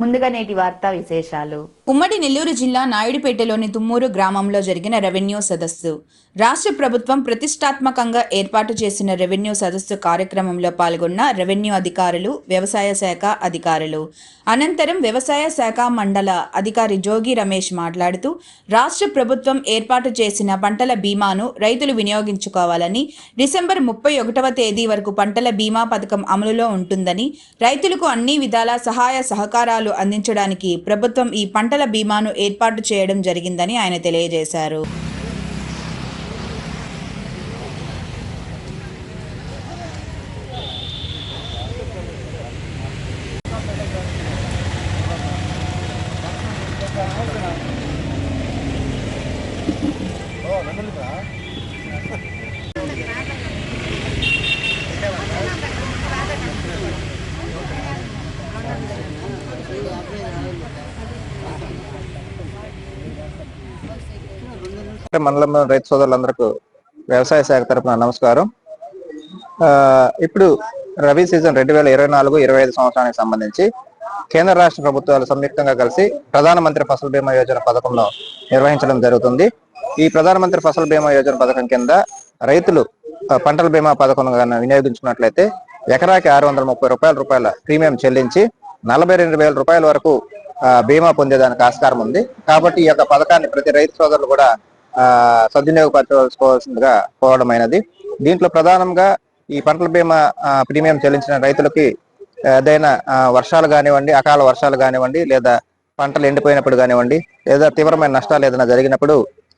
ముందుగా నేటి వార్తా విశేషాలు. ఉమ్మడి నెల్లూరు జిల్లా నాయుడుపేటలోని తుమ్మూరు గ్రామంలో జరిగిన రెవెన్యూ సదస్సు. రాష్ట్ర ప్రభుత్వం ప్రతిష్టాత్మకంగా ఏర్పాటు చేసిన రెవెన్యూ సదస్సు కార్యక్రమంలో పాల్గొన్న రెవెన్యూ అధికారులు వ్యవసాయ శాఖ అధికారులు. అనంతరం వ్యవసాయ శాఖ మండల అధికారి జోగి రమేష్ మాట్లాడుతూ రాష్ట్ర ప్రభుత్వం ఏర్పాటు చేసిన పంటల బీమాను రైతులు వినియోగించుకోవాలని డిసెంబర్ ముప్పై ఒకటవ తేదీ వరకు పంటల బీమా పథకం అమలులో ఉంటుందని రైతులకు అన్ని విధాల సహాయ సహకారాలు అందించడానికి ప్రభుత్వం ఈ పంటల బీమాను ఏర్పాటు చేయడం జరిగిందని ఆయన తెలియజేశారు. మండలంలో రైతు సోదరులందరికీ వ్యవసాయ శాఖ తరపున నమస్కారం. ఇప్పుడు రబీ సీజన్ రెండు వేల ఇరవై నాలుగు ఇరవై ఐదు సంవత్సరానికి సంబంధించి కేంద్ర రాష్ట్ర ప్రభుత్వాలు సంయుక్తంగా కలిసి ప్రధానమంత్రి ఫసల్ బీమా యోజన పథకంలో నిర్వహించడం జరుగుతుంది. ఈ ప్రధానమంత్రి ఫసల్ బీమా యోజన పథకం కింద రైతులు పంటల బీమా పథకం వినియోగించుకున్నట్లయితే ఎకరాకి ఆరు వందల ముప్పై రూపాయల రూపాయల ప్రీమియం చెల్లించి నలభై రెండు వేల రూపాయల వరకు బీమా పొందేదానికి ఆస్కారం ఉంది. కాబట్టి ఈ యొక్క పథకాన్ని ప్రతి రైతు సోదరులు కూడా ఆ సద్వినియోగపరచుకోవాల్సిందిగా కోరడమైనది దీంట్లో ప్రధానంగా ఈ పంటల బీమా ప్రీమియం చెల్లించిన రైతులకి ఏదైనా వర్షాలు కానివ్వండి అకాల వర్షాలు కానివ్వండి లేదా పంటలు ఎండిపోయినప్పుడు కానివ్వండి లేదా తీవ్రమైన నష్టాలు ఏదైనా జరిగినప్పుడు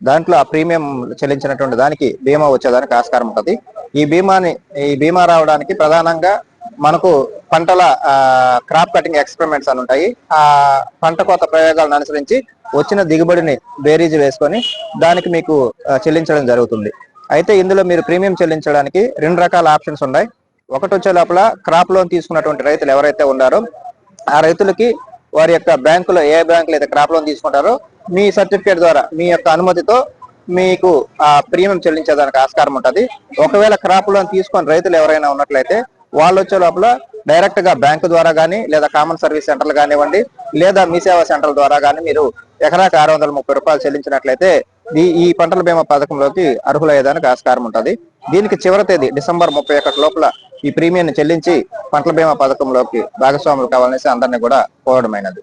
దాంట్లో ఆ ప్రీమియం చెల్లించినటువంటి దానికి బీమా వచ్చేదానికి ఆస్కారం ఉంటుంది. ఈ బీమాని ఈ బీమా రావడానికి ప్రధానంగా మనకు పంటల క్రాప్ కటింగ్ ఎక్స్పెరిమెంట్స్ అని ఉంటాయి. ఆ పంట కోత ప్రయోగాలను అనుసరించి వచ్చిన దిగుబడిని బేరీజ్ వేసుకొని దానికి మీకు చెల్లించడం జరుగుతుంది. అయితే ఇందులో మీరు ప్రీమియం చెల్లించడానికి రెండు రకాల ఆప్షన్స్ ఉన్నాయి. ఒకటి వచ్చే లోపల క్రాప్ లోన్ తీసుకున్నటువంటి రైతులు ఎవరైతే ఉన్నారో ఆ రైతులకి వారి యొక్క బ్యాంకులో ఏ బ్యాంకులో అయితే క్రాప్ లోన్ తీసుకుంటారో మీ సర్టిఫికేట్ ద్వారా మీ యొక్క అనుమతితో మీకు ఆ ప్రీమియం చెల్లించేదానికి ఆస్కారం ఉంటుంది. ఒకవేళ క్రాప్ లోన్ తీసుకొని రైతులు ఎవరైనా ఉన్నట్లయితే వాళ్ళు వచ్చే లోపల డైరెక్ట్గా బ్యాంకు ద్వారా గానీ లేదా కామన్ సర్వీస్ సెంటర్లు కానివ్వండి లేదా మీ సేవా సెంటర్ల ద్వారా గానీ మీరు ఎకరాకి ఆరు వందల ముప్పై రూపాయలు చెల్లించినట్లయితే ఈ ఈ పంటల బీమా పథకంలోకి అర్హులయ్యేదానికి ఆస్కారం ఉంటుంది. దీనికి చివరి తేదీ డిసెంబర్ ముప్పై ఒకటి లోపల ఈ ప్రీమియం చెల్లించి పంటల బీమా పథకంలోకి భాగస్వాములు కావాలనేసి అందరినీ కూడా కోరడమైనది.